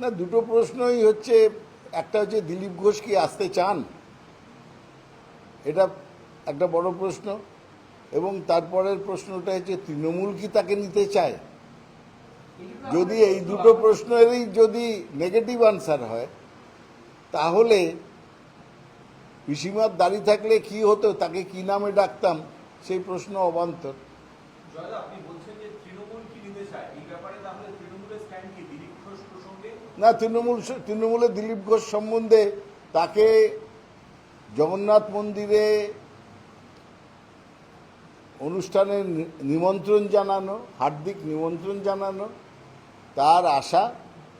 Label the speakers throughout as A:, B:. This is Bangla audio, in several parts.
A: না, দুটো প্রশ্নই হচ্ছে, একটা হচ্ছে দিলীপ ঘোষ কি আসতে চান? এটা একটা বড় প্রশ্ন। এবং তারপরের প্রশ্নটা হচ্ছে, তৃণমূল কি তাকে নিতে চায়? যদি এই দুটো প্রশ্নেরই যদি নেগেটিভ আনসার হয়, তাহলে পিসিমার দাঁড়িয়ে থাকলে কি হতো? তাকে কি নামে ডাকতাম? সেই প্রশ্ন অবান্তর
B: জয়দা আপনি বলছেন যে তৃণমূল কি নিতে চায় এই ব্যাপারে তাহলে তৃণমূলের স্ট্যান্ড কি দিলীপ ঘোষ প্রসঙ্গে
A: না, তৃণমূল তৃণমূলে দিলীপ ঘোষ সম্বন্ধে তাকে জগন্নাথ মন্দিরে অনুষ্ঠানে নিমন্ত্রণ জানানো, হার্দিক নিমন্ত্রণ জানানো, তার আশা,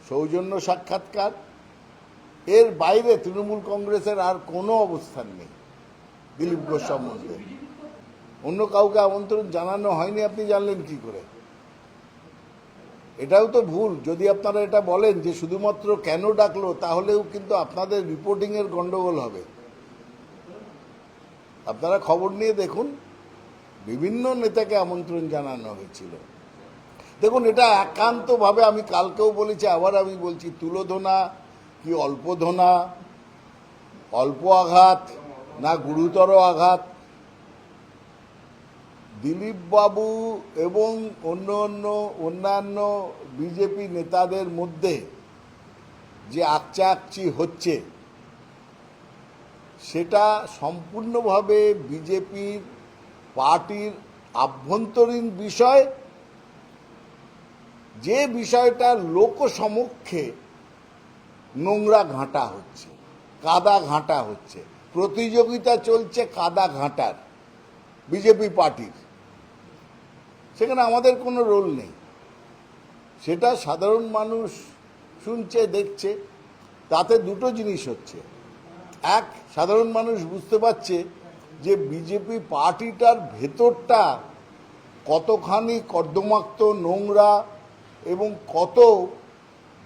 A: সৌজন্য সাক্ষাৎকার। এর বাইরে তৃণমূল কংগ্রেসের আর কোনো অবস্থান নেই দিলীপ ঘোষ সম্বন্ধে। অন্য কাউকে আমন্ত্রণ জানানো হয়নি, আপনি জানলেন কি করে? এটাও তো ভুল। যদি আপনারা এটা বলেন যে শুধুমাত্র কেন ডাকলো, তাহলেও কিন্তু আপনাদের রিপোর্টিং এর গন্ডগোল হবে। আপনারা খবর নিয়ে দেখুন, বিভিন্ন নেতাকে আমন্ত্রণ জানানো হয়েছিল। দেখুন, এটা একান্তভাবে আমি কালকেও বলেছি, আবার আমি বলছি, তুলোধনা কি অল্পধনা? অল্প আঘাত না গুরুতর আঘাত? দিলীপ বাবু এবং অন্য অন্য অন্যান্য বিজেপি নেতাদের মধ্যে যে আকচাকচি হচ্ছে, সেটা সম্পূর্ণভাবে বিজেপির পার্টির আভ্যন্তরীণ বিষয়। যে বিষয়টা লোকসমক্ষে নোংরা ঘাঁটা হচ্ছে, কাদা ঘাঁটা হচ্ছে, প্রতিযোগিতা চলছে কাদা ঘাঁটার বিজেপি পার্টির। সেখানে আমাদের কোনো রোল নেই। সেটা সাধারণ মানুষ শুনছে, দেখছে, তাতে দুটো জিনিস হচ্ছে। এক, সাধারণ মানুষ বুঝতে পারছে যে বিজেপি পার্টিটার ভেতরটা কতখানি কর্দমাক্ত, নোংরা এবং কত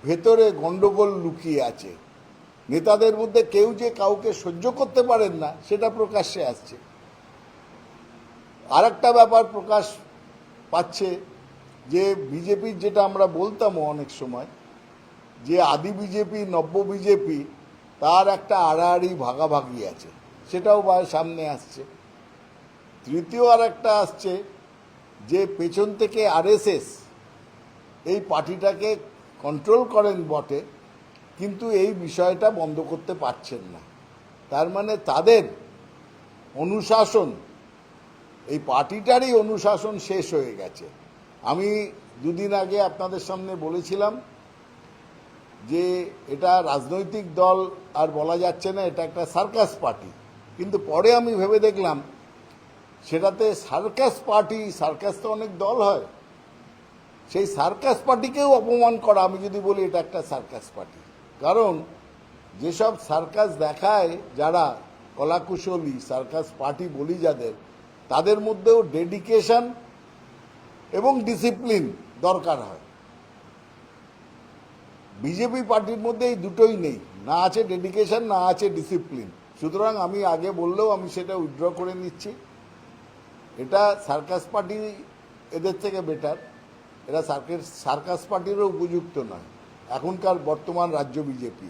A: ভেতরে গণ্ডগোল লুকিয়ে আছে। নেতাদের মধ্যে কেউ যে কাউকে সহ্য করতে পারেন না, সেটা প্রকাশ্যে আসছে। আর ব্যাপার প্রকাশ পাচ্ছে যে বিজেপির যেটা আমরা বলতাম অনেক সময়, যে আদি বিজেপি, নব্য বিজেপি, তার একটা আড়াআড়ি ভাগাভাগি আছে। সেটাও সামনে আসছে। তৃতীয় আর একটা আসছে যে পেছন থেকে আরএসএস এই পার্টিটাকে কন্ট্রোল করেন বটে, কিন্তু এই বিষয়টা বন্ধ করতে পারছেন না। তার মানে তাদের অনুশাসন এই পার্টিটারই অনুশাসন শেষ হয়ে গেছে। আমি দুদিন আগে আপনাদের সামনে বলেছিলাম যে এটা রাজনৈতিক দল আর বলা যাচ্ছে না, এটা একটা সার্কাস পার্টি। কিন্তু পরে আমি ভেবে দেখলাম, সেটাতে সার্কাস পার্টি, সার্কাস তো অনেক দল হয়। সেই সার্কাস পার্টিকেও অপমান করা, আমি যদি বলি এটা একটা সার্কাস পার্টি। কারণ যেসব সার্কাস দেখায় যারা কলাকুশলী, সার্কাস পার্টি বলি যাদের তাদের মধ্যেও ডেডিকেশন এবং ডিসিপ্লিন দরকার হয়। বিজেপি পার্টির মধ্যে এই দুটোই নেই। না আছে ডেডিকেশন না আছে ডিসিপ্লিন সুতরাং আমি আগে বললেও আমি সেটা উইথড্র করে নিচ্ছি। এটা সার্কাস পার্টি এদের থেকে বেটার এরা সার্কাস সার্কাস পার্টিরও উপযুক্ত নয়। এখনকার বর্তমান রাজ্য বিজেপি